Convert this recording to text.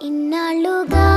ఇన్నాళ్ళుగా